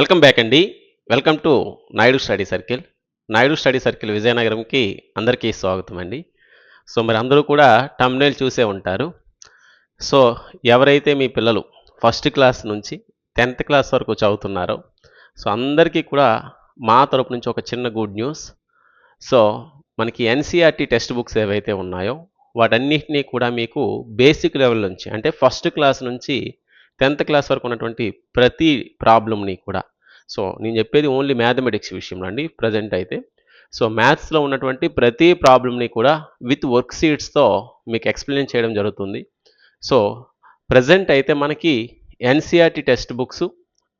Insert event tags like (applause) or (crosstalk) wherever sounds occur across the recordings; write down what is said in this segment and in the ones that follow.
Welcome back అండి. Welcome to Naidu study circle. Naidu study circle విజయనగరంకి అందరికీ స్వాగతం అండి. సో మరి అందరూ కూడా టమ్నేల్ చూసే ఉంటారు. సో ఎవరైతే మీ పిల్లలు ఫస్ట్ క్లాస్ నుంచి టెన్త్ క్లాస్ వరకు చదువుతున్నారో సో అందరికీ కూడా మా తరపు నుంచి ఒక చిన్న గుడ్ న్యూస్ సో మనకి ఎన్సీఆర్టీ టెక్స్ట్ బుక్స్ ఏవైతే ఉన్నాయో వాటన్నిటినీ కూడా మీకు బేసిక్ లెవెల్ నుంచి అంటే ఫస్ట్ క్లాస్ నుంచి టెన్త్ క్లాస్ వరకు ఉన్నటువంటి ప్రతి ప్రాబ్లమ్ని కూడా. సో నేను చెప్పేది ఓన్లీ మ్యాథమెటిక్స్ విషయంలో అండి ప్రజెంట్ అయితే. సో మ్యాథ్స్లో ఉన్నటువంటి ప్రతి ప్రాబ్లమ్ని కూడా విత్ వర్క్ షీట్స్తో మీకు ఎక్స్ప్లెయిన్ చేయడం జరుగుతుంది. సో ప్రజెంట్ అయితే మనకి ఎన్సీఆర్టీ టెక్స్ట్ బుక్స్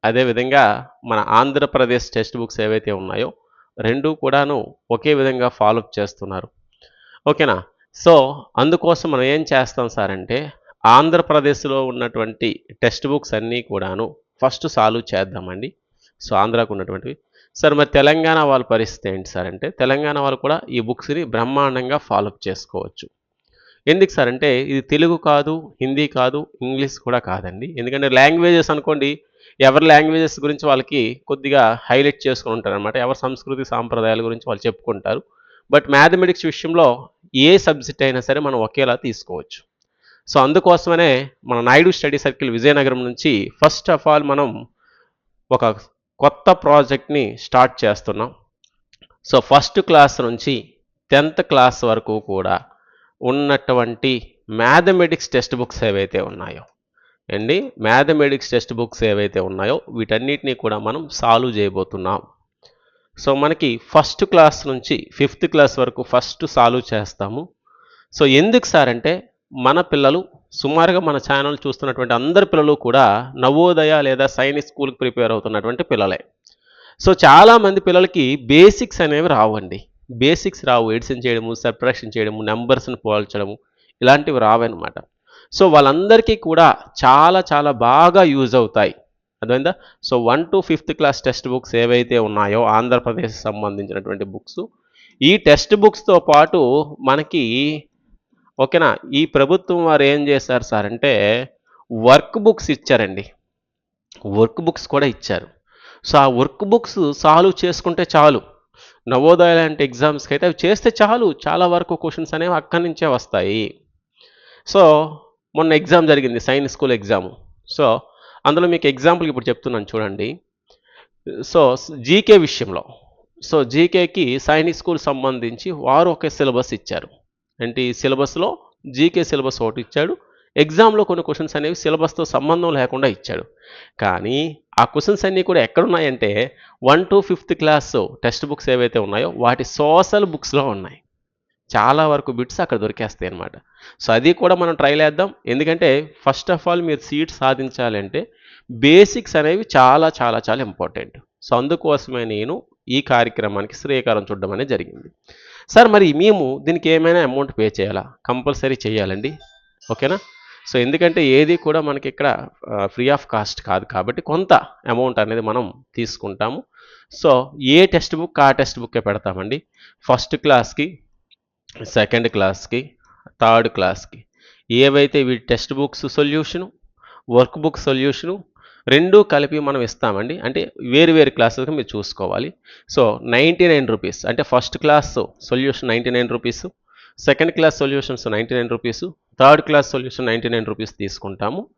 అదేవిధంగా మన ఆంధ్రప్రదేశ్ టెక్స్ట్ బుక్స్ ఏవైతే ఉన్నాయో రెండు కూడాను ఒకే విధంగా ఫాలోఅప్ చేస్తున్నారు. ఓకేనా? సో అందుకోసం మనం ఏం చేస్తాం సార్ అంటే ఆంధ్రప్రదేశ్లో ఉన్నటువంటి టెక్స్ట్ బుక్స్ అన్నీ కూడాను ఫస్ట్ సాల్వ్ చేద్దామండి. సో ఆంధ్రాకు ఉన్నటువంటివి. సార్ మరి తెలంగాణ వాళ్ళ పరిస్థితి ఏంటి సార్ అంటే తెలంగాణ వాళ్ళు కూడా ఈ బుక్స్ని బ్రహ్మాండంగా ఫాలోఅప్ చేసుకోవచ్చు. ఎందుకు సార్ అంటే ఇది తెలుగు కాదు హిందీ కాదు ఇంగ్లీష్ కూడా కాదండి. ఎందుకంటే లాంగ్వేజెస్ అనుకోండి ఎవరి లాంగ్వేజెస్ గురించి వాళ్ళకి కొద్దిగా హైలైట్ చేసుకుని ఉంటారు అనమాట ఎవరి సంస్కృతి సాంప్రదాయాల గురించి వాళ్ళు చెప్పుకుంటారు. బట్ మ్యాథమెటిక్స్ విషయంలో ఏ సబ్జెక్ట్ అయినా సరే మనం ఒకేలా తీసుకోవచ్చు. సో అందుకోసమనే మన నాయుడు స్టడీ సర్కిల్ విజయనగరం నుంచి ఫస్ట్ ఆఫ్ ఆల్ మనం ఒక కొత్త ప్రాజెక్ట్ని స్టార్ట్ చేస్తున్నాం. సో ఫస్ట్ క్లాస్ నుంచి టెన్త్ క్లాస్ వరకు కూడా ఉన్నటువంటి మ్యాథమెటిక్స్ టెక్స్ట్ బుక్స్ ఏవైతే ఉన్నాయో అండి మ్యాథమెటిక్స్ టెక్స్ట్ బుక్స్ ఏవైతే ఉన్నాయో వీటన్నిటిని కూడా మనం సాల్వ్ చేయబోతున్నాం. సో మనకి ఫస్ట్ క్లాస్ నుంచి ఫిఫ్త్ క్లాస్ వరకు ఫస్ట్ సాల్వ్ చేస్తాము. సో ఎందుకు సార్ అంటే మన పిల్లలు సుమారుగా మన ఛానల్ చూస్తున్నటువంటి అందరి పిల్లలు కూడా నవోదయ లేదా సైనిక్ స్కూల్కి ప్రిపేర్ అవుతున్నటువంటి పిల్లలే. సో చాలామంది పిల్లలకి బేసిక్స్ అనేవి రావండి. బేసిక్స్ రావు ఎడిషన్ చేయడము సబ్ట్రాక్షన్ చేయడము నెంబర్స్ని పోల్చడము ఇలాంటివి రావన్నమాట. సో వాళ్ళందరికీ కూడా చాలా చాలా బాగా యూజ్ అవుతాయి. అర్థమైందా? So one to fifth class text books ఏవైతే ఉన్నాయో ఆంధ్రప్రదేశ్ సంబంధించినటువంటి బుక్స్ ఈ టెక్స్ట్ బుక్స్తో పాటు మనకి ఓకేనా? ఈ ప్రభుత్వం వారు ఏం చేశారు సార్ అంటే వర్క్ బుక్స్ ఇచ్చారండి. వర్క్ బుక్స్ కూడా ఇచ్చారు. సో ఆ వర్క్ బుక్స్ సాల్వ్ చేసుకుంటే చాలు. నవోదయ లాంటి ఎగ్జామ్స్కి అయితే అవి చేస్తే చాలు. చాలా వరకు క్వశ్చన్స్ అనేవి అక్కడి నుంచే వస్తాయి. సో మొన్న ఎగ్జామ్ జరిగింది సైన్స్ స్కూల్ ఎగ్జామ్. సో అందులో మీకు ఎగ్జాంపుల్ ఇప్పుడు చెప్తున్నాను చూడండి. సో జీకే విషయంలో. సో జీకేకి సైనిక్ స్కూల్ సంబంధించి వారు ఒక సిలబస్ ఇచ్చారు. అంటే ఈ సిలబస్లో జీకే సిలబస్ ఒకటి ఇచ్చాడు. ఎగ్జామ్లో కొన్ని క్వశ్చన్స్ అనేవి సిలబస్తో సంబంధం లేకుండా ఇచ్చాడు. కానీ ఆ క్వశ్చన్స్ అన్నీ కూడా ఎక్కడున్నాయంటే one to fifth class text books ఏవైతే ఉన్నాయో వాటి సోషల్ బుక్స్లో ఉన్నాయి. చాలా వరకు బిట్స్ అక్కడ దొరికేస్తాయి అనమాట సో అది కూడా మనం ట్రై చేద్దాం. ఎందుకంటే ఫస్ట్ ఆఫ్ ఆల్ మీరు సీట్ సాధించాలంటే బేసిక్స్ అనేవి చాలా చాలా చాలా ఇంపార్టెంట్. సో అందుకోసమే నేను ఈ కార్యక్రమానికి శ్రీకారం చుట్టడం అనేది జరిగింది. సార్ మరి మేము దీనికి ఏమైనా అమౌంట్ పే చేయాలా? కంపల్సరీ చేయాలండి. ఓకేనా? సో ఎందుకంటే ఏది కూడా మనకి ఇక్కడ ఫ్రీ ఆఫ్ కాస్ట్ కాదు కాబట్టి కొంత అమౌంట్ అనేది మనం తీసుకుంటాము. సో ఏ టెక్స్ట్ బుక్ ఆ టెక్స్ట్ బుక్కే పెడతామండి? ఫస్ట్ క్లాస్కి సెకండ్ క్లాస్కి థర్డ్ క్లాస్కి ఏవైతే వీటి text books solution work book solution రెండూ కలిపి మనం ఇస్తామండి. అంటే వేరు వేరు క్లాసెస్కి మీరు చూసుకోవాలి. So ninety nine rupees. అంటే first class solution ninety nine rupees. Second class solutions ninety nine rupees. Third class solution ninety nine rupees తీసుకుంటాము.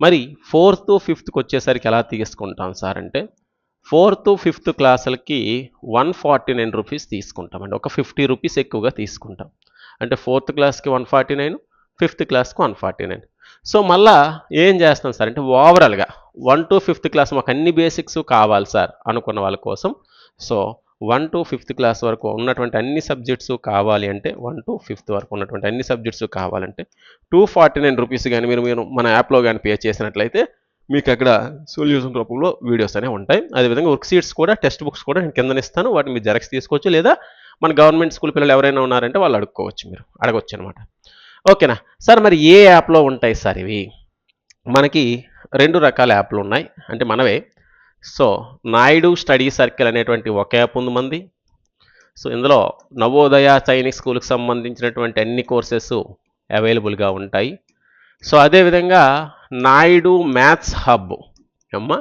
మరి ఫోర్త్ ఫిఫ్త్కి వచ్చేసరికి ఎలా తీసుకుంటాం సార్ అంటే ఫోర్త్ ఫిఫ్త్ క్లాసులకి వన్ ఫార్టీ నైన్ రూపీస్ తీసుకుంటామండి. ఒక ఫిఫ్టీ రూపీస్ ఎక్కువగా తీసుకుంటాం. అంటే ఫోర్త్ క్లాస్కి వన్ ఫార్టీ నైన్ ఫిఫ్త్ క్లాస్కి వన్ ఫార్టీ నైన్. సో మళ్ళా ఏం చేస్తాం సార్ అంటే ఓవరాల్గా వన్ టు ఫిఫ్త్ క్లాస్ మాకు అన్ని బేసిక్స్ కావాలి సార్ అనుకున్న వాళ్ళ కోసం. So one to fifth class వరకు ఉన్నటువంటి అన్ని సబ్జెక్ట్స్ కావాలి అంటే వన్ టు ఫిఫ్త్ వరకు ఉన్నటువంటి అన్ని సబ్జెక్ట్స్ కావాలంటే టూ ఫార్టీ నైన్ రూపీస్ కానీ మీరు మీరు మన యాప్లో కానీ పే చేసినట్లయితే మీకు అక్కడ సొల్యూషన్ రూపంలో వీడియోస్ అనేవి ఉంటాయి. అదేవిధంగా వర్క్ షీట్స్ కూడా టెక్స్ట్ బుక్స్ కూడా నేను కింద ఇస్తాను. వాటిని మీరు జెరక్స్ తీసుకోవచ్చు లేదా మన గవర్నమెంట్ స్కూల్ పిల్లలు ఎవరైనా ఉన్నారంటే వాళ్ళు అడుక్కోవచ్చు మీరు. అడగవచ్చు అనమాట ఓకేనా? సార్ మరి ఏ యాప్లో ఉంటాయి సార్ ఇవి? మనకి రెండు రకాల యాప్లు ఉన్నాయి. అంటే మనవే. సో నాయుడు స్టడీ సర్కిల్ అనేటువంటి ఒక యాప్ ఉంది మంది. సో ఇందులో నవోదయ సైనిక్ స్కూల్కి సంబంధించినటువంటి అన్ని కోర్సెస్ అవైలబుల్గా ఉంటాయి. సో అదేవిధంగా నాయుడు మ్యాథ్స్ హబ్. అమ్మ!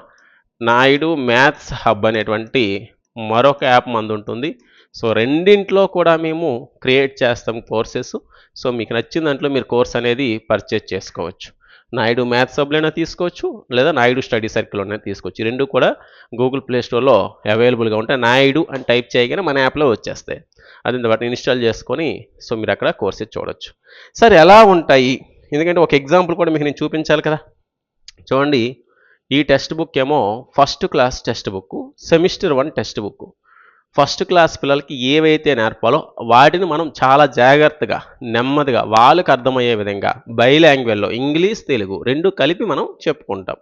నాయుడు మ్యాథ్స్ హబ్ అనేటువంటి మరొక యాప్ మంది ఉంటుంది. సో రెండింట్లో కూడా మేము క్రియేట్ చేస్తాం కోర్సెస్. సో మీకు నచ్చిన దాంట్లో మీరు కోర్స్ అనేది పర్చేజ్ చేసుకోవచ్చు. నాయుడు మ్యాథ్స్ సబ్లైనా తీసుకోవచ్చు లేదా నాయుడు స్టడీ సర్కిల్లోనే తీసుకోవచ్చు. రెండు కూడా గూగుల్ ప్లే స్టోర్లో అవైలబుల్గా ఉంటాయి. నాయుడు అని టైప్ చేయగానే మన యాప్లో వచ్చేస్తాయి. అది వాటిని ఇన్స్టాల్ చేసుకొని సో మీరు అక్కడ కోర్సెస్ చూడొచ్చు. సరే ఎలా ఉంటాయి? ఎందుకంటే ఒక ఎగ్జాంపుల్ కూడా మీకు నేను చూపించాలి కదా. చూడండి ఈ టెక్స్ట్ బుక్ ఏమో first class text book semester one text book first class పిల్లలకి ఏవైతే నేర్పాలో వాటిని మనం చాలా జాగ్రత్తగా నెమ్మదిగా వాళ్ళకు అర్థమయ్యే విధంగా బై లాంగ్వేజ్లో ఇంగ్లీష్ తెలుగు రెండు కలిపి మనం చెప్పుకుంటాం.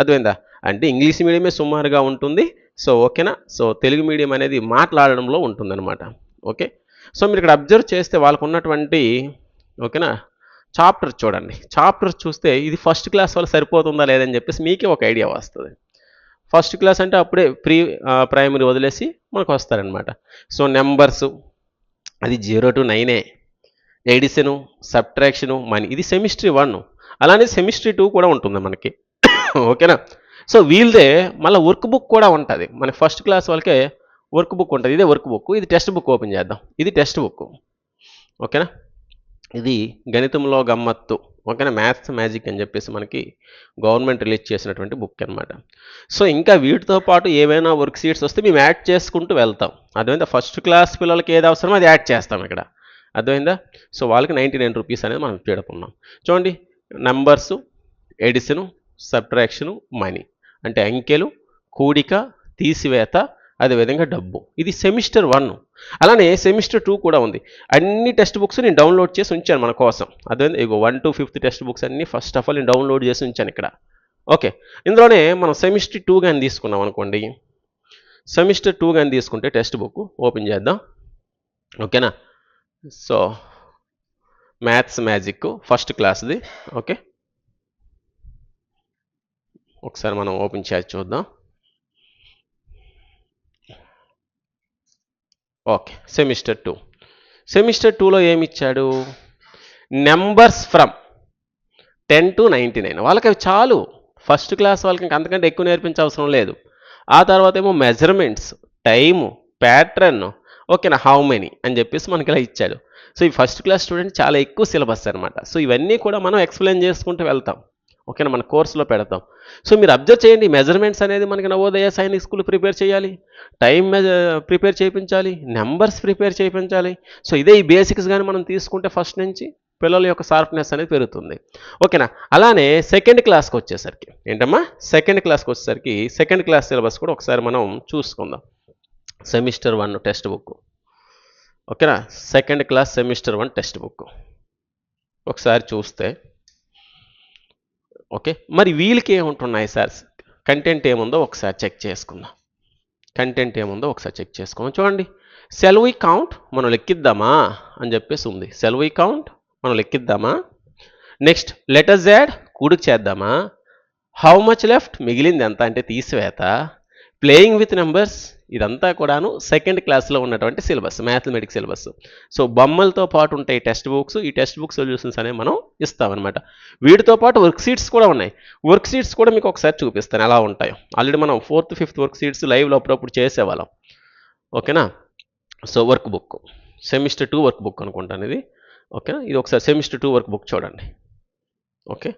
అర్థమైందా? అంటే ఇంగ్లీష్ మీడియమే సుమారుగా ఉంటుంది. సో ఓకేనా? సో తెలుగు మీడియం అనేది మాట్లాడడంలో ఉంటుందన్నమాట. ఓకే? సో మీరు ఇక్కడ అబ్జర్వ్ చేస్తే వాళ్ళకు ఉన్నటువంటి ఓకేనా? చాప్టర్ చూడండి. చాప్టర్ చూస్తే ఇది ఫస్ట్ క్లాస్ వల్ల సరిపోతుందా లేదని చెప్పేసి మీకే ఒక ఐడియా వస్తుంది. ఫస్ట్ క్లాస్ అంటే అప్పుడే ప్రీ ప్రైమరీ వదిలేసి మనకు వస్తారనమాట సో నెంబర్స్ అది zero to నైనే. Addition subtraction money ఇది సెమిస్ట్రీ వన్. అలానే సెమిస్ట్రీ టూ కూడా ఉంటుంది మనకి. (coughs) ఓకేనా? సో వీళ్ళదే మళ్ళీ వర్క్ బుక్ కూడా ఉంటుంది. మన ఫస్ట్ క్లాస్ వాళ్ళకే వర్క్ బుక్ ఉంటుంది. ఇదే వర్క్ బుక్. ఇది టెక్స్ట్ బుక్ ఓపెన్ చేద్దాం. ఇది టెక్స్ట్ బుక్. ఓకేనా? ఇది గణితంలో గమ్మత్తు. ఓకేనా? మ్యాథ్స్ మ్యాజిక్ అని చెప్పేసి మనకి గవర్నమెంట్ రిలీజ్ చేసినటువంటి బుక్ అనమాట సో ఇంకా వీటితో పాటు ఏవైనా వర్క్ షీట్స్ వస్తే మేము యాడ్ చేసుకుంటూ వెళ్తాం. అర్థమైందా? ఫస్ట్ క్లాస్ పిల్లలకి ఏది అవసరమో అది యాడ్ చేస్తాం ఇక్కడ. అర్థమైందా? సో వాళ్ళకి నైంటీ నైన్ రూపీస్ అనేది మనం పెడుతున్నాం చూడండి నంబర్సు ఎడిషను సబ్ట్రాక్షను మనీ. అంటే అంకెలు కూడిక తీసివేత అదేవిధంగా డబ్బు. ఇది సెమిస్టర్ వన్. అలానే సెమిస్టర్ టూ కూడా ఉంది. అన్ని టెక్స్ట్ బుక్స్ నేను డౌన్లోడ్ చేసి ఉంచాను మన కోసం. అదే ఇగో one to fifth text books అన్ని ఫస్ట్ ఆఫ్ ఆల్ నేను డౌన్లోడ్ చేసి ఉంచాను ఇక్కడ. ఓకే. ఇందులోనే మనం సెమిస్టర్ టూ కానీ తీసుకున్నాం అనుకోండి. సెమిస్టర్ టూ కానీ తీసుకుంటే టెక్స్ట్ బుక్ ఓపెన్ చేద్దాం. ఓకేనా? సో మ్యాథ్స్ మ్యాజిక్ ఫస్ట్ క్లాస్ది. ఓకే. ఒకసారి మనం ఓపెన్ చేసి చూద్దాం. Okay semester two. సెమిస్టర్ టూలో ఏమి ఇచ్చాడు numbers from ten to ninety nine వాళ్ళకి అవి చాలు. ఫస్ట్ క్లాస్ వాళ్ళకి ఇంకా అంతకంటే ఎక్కువ నేర్పించే అవసరం లేదు. ఆ తర్వాత ఏమో మెజర్మెంట్స్ టైము ప్యాటర్న్ ఓకేనా హౌ మెనీ అని చెప్పేసి మనకి ఇలా ఇచ్చాడు. సో ఈ ఫస్ట్ క్లాస్ స్టూడెంట్ చాలా ఎక్కువ సిలబస్ అనమాట. సో ఇవన్నీ కూడా మనం ఎక్స్ప్లెయిన్ చేసుకుంటూ వెళ్తాం. ఓకేనా? మన కోర్సులో పెడతాం. సో మీరు అబ్జర్వ్ చేయండి. మెజర్మెంట్స్ అనేది మనకి నవోదయ సైనిక్ స్కూల్ ప్రిపేర్ చేయాలి. టైం ప్రిపేర్ చేయించాలి. నెంబర్స్ ప్రిపేర్ చేయించాలి. సో ఇదే ఈ బేసిక్స్ కానీ మనం తీసుకుంటే ఫస్ట్ నుంచి పిల్లల యొక్క షార్ప్నెస్ అనేది పెరుగుతుంది. ఓకేనా? అలానే సెకండ్ క్లాస్కి వచ్చేసరికి. ఏంటమ్మా? సెకండ్ క్లాస్కి వచ్చేసరికి సెకండ్ క్లాస్ సిలబస్ కూడా ఒకసారి మనం చూసుకుందాం. Semester one text book. ఓకేనా? Second class semester one text book. ఒకసారి చూస్తే ఓకే? మరి వీళ్ళకి ఏముంటున్నాయి సార్? కంటెంట్ ఏముందో ఒకసారి చెక్ చేసుకుందాం. కంటెంట్ ఏముందో ఒకసారి చెక్ చేసుకుందాం. చూడండి సెల్వీ కౌంట్ మనం లెక్కిద్దామా అని చెప్పేసి ఉంది. సెల్వీ కౌంట్ మనం లెక్కిద్దామా? నెక్స్ట్ లెటర్స్ జాడ్ కూడికి చేద్దామా? హౌ మచ్ లెఫ్ట్ మిగిలింది ఎంత అంటే తీసివేత. ప్లేయింగ్ విత్ నెంబర్స్ ఇదంతా కూడాను సెకండ్ క్లాస్లో ఉన్నటువంటి సిలబస్ మ్యాథమెటిక్స్ సిలబస్ సో బొమ్మలతో పాటు ఉంటాయి టెక్స్ట్ బుక్స్ ఈ టెక్స్ట్ బుక్ సొల్యూషన్స్ అనేవి మనం ఇస్తామన్నమాట. వీటితో పాటు వర్క్ షీట్స్ కూడా ఉన్నాయి. వర్క్ షీట్స్ కూడా మీకు ఒకసారి చూపిస్తాను ఎలా ఉంటాయో. ఆల్రెడీ మనం ఫోర్త్ ఫిఫ్త్ వర్క్ షీట్స్ లైవ్లో అప్పుడప్పుడు చేసేవాళ్ళం. ఓకేనా? So work book semester two work book అనుకుంటాను ఇది. ఓకేనా? ఇది ఒకసారి సెమిస్టర్ టూ వర్క్ బుక్ చూడండి. Okay?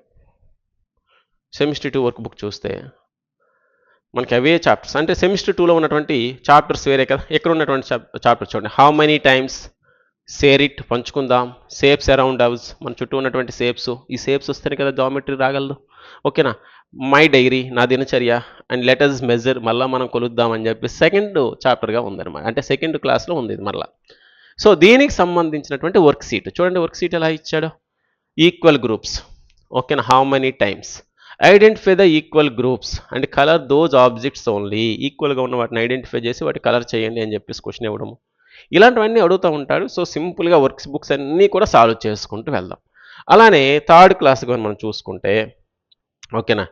Semester two work book చూస్తే మనకి అవే చాప్టర్స్ అంటే సెమిస్టర్ టూలో ఉన్నటువంటి చాప్టర్స్ వేరే కదా. ఎక్కడ ఉన్నటువంటి చాప్టర్ చూడండి. How many times share it పంచుకుందాం. Shapes around house మన చుట్టూ ఉన్నటువంటి సేప్స్ ఈ సేప్స్ వస్తేనే కదా జామెట్రీ రాగలదు. ఓకేనా మై డైరీ నా దినచర్య అండ్ లెటర్స్ మెజర్ మళ్ళీ మనం కొలుద్దాం అని చెప్పి సెకండ్ చాప్టర్గా ఉందన్నమాట. అంటే సెకండ్ క్లాస్లో ఉంది ఇది మళ్ళీ. సో దీనికి సంబంధించినటువంటి వర్క్ షీట్ చూడండి వర్క్ షీట్ ఎలా ఇచ్చాడు? ఈక్వల్ గ్రూప్స్ ఓకేనా how many times identify the equal groups and colour those objects only ఈక్వల్గా ఉన్న వాటిని ఐడెంటిఫై చేసి వాటి కలర్ చేయండి అని చెప్పేసి క్వశ్చన్ ఇవ్వడము ఇలాంటివన్నీ అడుగుతూ ఉంటాడు. సో సింపుల్గా వర్క్స్ బుక్స్ అన్నీ కూడా సాల్వ్ చేసుకుంటూ వెళ్దాం. అలానే థర్డ్ క్లాస్ కానీ మనం చూసుకుంటే ఓకేనా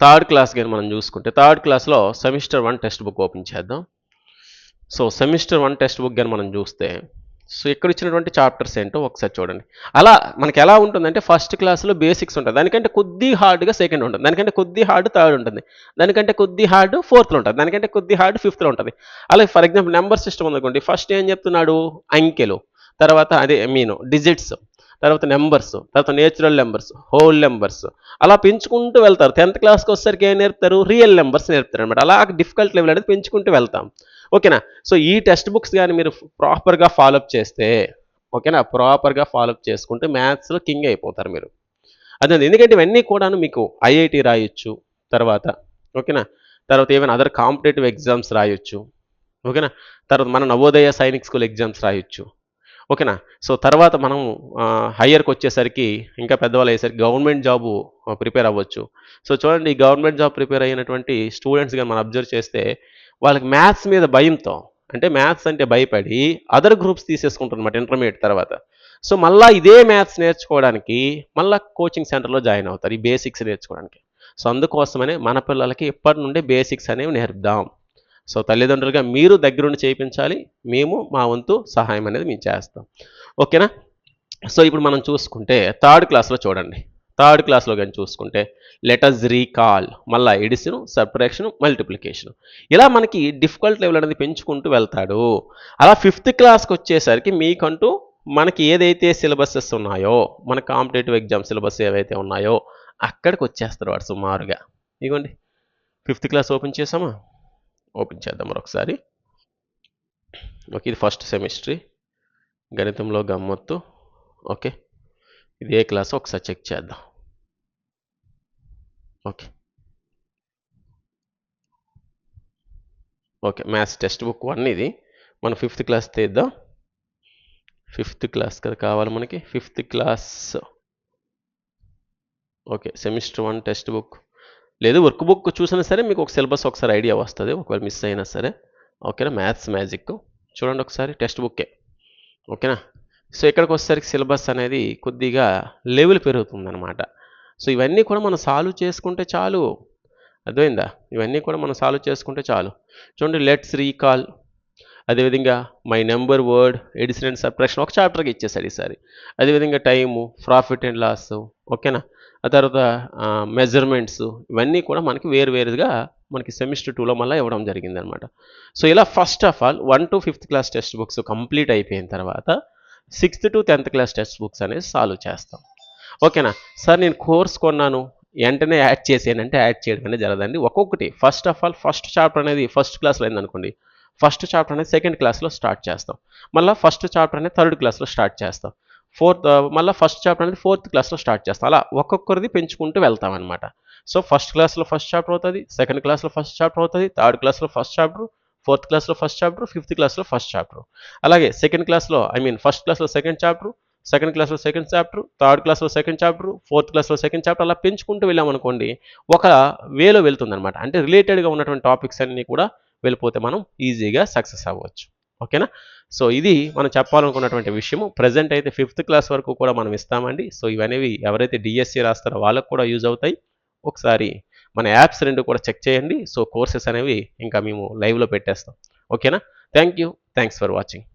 థర్డ్ క్లాస్ కానీ మనం చూసుకుంటే థర్డ్ క్లాస్లో semester one text book open చేద్దాం. So semester one text book కానీ మనం చూస్తే సో ఇక్కడ ఇచ్చినటువంటి చాప్టర్స్ ఏంటో ఒకసారి చూడండి. అలా మనకి ఎలా ఉంటుందంటే ఫస్ట్ క్లాస్లో బేసిక్స్ ఉంటుంది దానికంటే కొద్ది హార్డ్గా సెకండ్ ఉంటుంది. దానికంటే కొద్ది హార్డ్ థర్డ్ ఉంటుంది. దానికంటే కొద్ది హార్డ్ ఫోర్త్లో ఉంటుంది. దానికంటే కొద్ది హార్డ్ ఫిఫ్త్లో ఉంటుంది. అలాగే ఫర్ ఎగ్జాంపుల్ నెంబర్ సిస్టమ్ ఉందనుకోండి. ఫస్ట్ ఏం చెప్తున్నాడు? అంకెలు. తర్వాత అదే మీను డిజిట్స్. తర్వాత నెంబర్స్. తర్వాత నేచురల్ నెంబర్స్. Whole numbers. అలా పెంచుకుంటూ వెళ్తారు. టెన్త్ క్లాస్కి వచ్చేసరికి ఏం నేర్పుతారు? రియల్ నెంబర్స్ నేర్పుతారు అనమాట అలా డిఫికల్ట్ లెవెల్ అనేది పెంచుకుంటూ వెళ్తాం. ఓకేనా? సో ఈ టెక్స్ట్ బుక్స్ కానీ మీరు ప్రాపర్గా ఫాలోఅప్ చేస్తే ఓకేనా? ప్రాపర్గా ఫాలోఅప్ చేసుకుంటే మ్యాథ్స్లో కింగ్ అయిపోతారు మీరు. అదే ఎందుకంటే ఇవన్నీ కూడాను మీకు ఐఐటి రాయొచ్చు తర్వాత ఓకేనా? తర్వాత ఏమైనా అదర్ కాంపిటేటివ్ ఎగ్జామ్స్ రాయొచ్చు ఓకేనా? తర్వాత మన నవోదయ సైనిక్ స్కూల్ ఎగ్జామ్స్ రాయొచ్చు ఓకేనా? సో తర్వాత మనం హయ్యర్కి వచ్చేసరికి ఇంకా పెద్దవాళ్ళు అయ్యేసరికి గవర్నమెంట్ జాబు ప్రిపేర్ అవ్వచ్చు. సో చూడండి ఈ గవర్నమెంట్ జాబ్ ప్రిపేర్ అయినటువంటి స్టూడెంట్స్ కానీ మనం అబ్జర్వ్ చేస్తే వాళ్ళకి మ్యాథ్స్ మీద భయంతో అంటే మ్యాథ్స్ అంటే భయపడి అదర్ గ్రూప్స్ తీసేసుకుంటారనమాట ఇంటర్మీడియట్ తర్వాత. సో మళ్ళీ ఇదే మ్యాథ్స్ నేర్చుకోవడానికి మళ్ళీ కోచింగ్ సెంటర్లో జాయిన్ అవుతారు ఈ బేసిక్స్ నేర్చుకోవడానికి. సో అందుకోసమనే మన పిల్లలకి ఇప్పటి నుండే బేసిక్స్ అనేవి నేర్పుదాం. సో తల్లిదండ్రులుగా మీరు దగ్గరుండి చేయించాలి మేము మా వంతు సహాయం అనేది మేము చేస్తాం. ఓకేనా సో ఇప్పుడు మనం చూసుకుంటే థర్డ్ క్లాస్లో చూడండి. థర్డ్ క్లాస్లో కానీ చూసుకుంటే లెటర్స్ రీకాల్ మళ్ళీ ఎడిషన్ సబ్ట్రాక్షన్ మల్టిప్లికేషన్ ఇలా మనకి డిఫికల్ట్ లెవెల్ అనేది పెంచుకుంటూ వెళ్తాడు. అలా ఫిఫ్త్ క్లాస్కి వచ్చేసరికి మీకంటూ మనకి ఏదైతే సిలబసెస్ ఉన్నాయో మన కాంపిటేటివ్ ఎగ్జామ్ సిలబస్ ఏవైతే ఉన్నాయో అక్కడికి వచ్చేస్తారు వాడు సుమారుగా. ఇగోండి. ఫిఫ్త్ క్లాస్ ఓపెన్ చేసామా ఓపెన్ చేద్దాం మరొకసారి. ఓకే ఇది ఫస్ట్ సెమిస్ట్రీ గణితంలో గమ్మత్తు. ఓకే ఇది ఏ క్లాస్ ఒకసారి చెక్ చేద్దాం. Okay. Okay maths text book one ఇది. మనం ఫిఫ్త్ క్లాస్ తీద్దాం. ఫిఫ్త్ క్లాస్ కదా కావాలి మనకి. Fifth class. Okay semester one text book. లేదు వర్క్ బుక్ చూసినా సరే మీకు ఒక సిలబస్ ఒకసారి ఐడియా వస్తుంది. ఒకవేళ మిస్ అయినా సరే. ఓకేనా? Maths magic. చూడండి ఒకసారి టెక్స్ట్ బుక్కే. ఓకేనా? సో ఇక్కడికి వచ్చేసరికి సిలబస్ అనేది కొద్దిగా లెవెల్ పెరుగుతుందన్నమాట. సో ఇవన్నీ కూడా మనం సాల్వ్ చేసుకుంటే చాలు. అర్థమైందా? ఇవన్నీ కూడా మనం సాల్వ్ చేసుకుంటే చాలు. చూడండి లెట్స్ రీకాల్. అదేవిధంగా my number word addition and subtraction ఒక చాప్టర్కి ఇచ్చేసాడు ఈసారి. అదేవిధంగా టైము ప్రాఫిట్ అండ్ లాస్ ఓకేనా? ఆ తర్వాత మెజర్మెంట్స్ ఇవన్నీ కూడా మనకి వేరు వేరుగా మనకి సెమిస్టర్ టూలో మళ్ళీ ఇవ్వడం జరిగిందనమాట. సో ఇలా first of all one to fifth class text books complete అయిపోయిన తర్వాత sixth to tenth class text books అనేది సాల్వ్ చేస్తాం. ఓకేనా సార్ నేను కోర్స్ కొన్నాను వెంటనే యాడ్ చేసేనంటే యాడ్ చేయడం అనేది జరగదండి ఒక్కొక్కటి first of all first chapter అనేది ఫస్ట్ క్లాస్లో అయిందనుకోండి ఫస్ట్ చాప్టర్ అనేది సెకండ్ క్లాస్లో స్టార్ట్ చేస్తాం మళ్ళీ ఫస్ట్ చాప్టర్ అనేది థర్డ్ క్లాస్లో స్టార్ట్ చేస్తాం ఫోర్త్ మళ్ళీ ఫస్ట్ చాప్టర్ అనేది ఫోర్త్ క్లాస్లో స్టార్ట్ చేస్తాం అలా ఒక్కొక్కరిది పెంచుకుంటూ వెళ్తాం అనమాట సో ఫస్ట్ క్లాస్లో ఫస్ట్ చాప్టర్ అవుతుంది సెకండ్ క్లాస్లో ఫస్ట్ చాప్టర్ అవుతుంది థర్డ్ క్లాస్లో ఫస్ట్ చాప్టర్ ఫోర్త్ క్లాస్లో ఫస్ట్ చాప్టర్ ఫిఫ్త్ క్లాస్లో ఫస్ట్ చాప్టర్ అలాగే సెకండ్ క్లాస్లో ఐ మీన్ ఫస్ట్ క్లాస్లో సెకండ్ చాప్టర్ సెకండ్ క్లాస్లో సెకండ్ చాప్టర్ థర్డ్ క్లాస్లో సెకండ్ చాప్టర్ ఫోర్త్ క్లాస్లో సెకండ్ చాప్టర్ అలా పెంచుకుంటూ వెళ్ళామనుకోండి ఒక వేలో వెళ్తుందనమాట అంటే రిలేటెడ్గా ఉన్నటువంటి టాపిక్స్ అన్నీ కూడా వెళ్ళిపోతే మనం ఈజీగా సక్సెస్ అవ్వచ్చు. ఓకేనా సో ఇది మనం చెప్పాలనుకున్నటువంటి విషయము. ప్రజెంట్ అయితే ఫిఫ్త్ క్లాస్ వరకు కూడా మనం ఇస్తామండి. సో ఇవనేవి ఎవరైతే డిఎస్సి రాస్తారో వాళ్ళకు కూడా యూజ్ అవుతాయి. ఒకసారి మన యాప్స్ రెండు కూడా చెక్ చేయండి. సో కోర్సెస్ అనేవి ఇంకా మేము లైవ్లో పెట్టేస్తాం. ఓకేనా thank you thanks for watching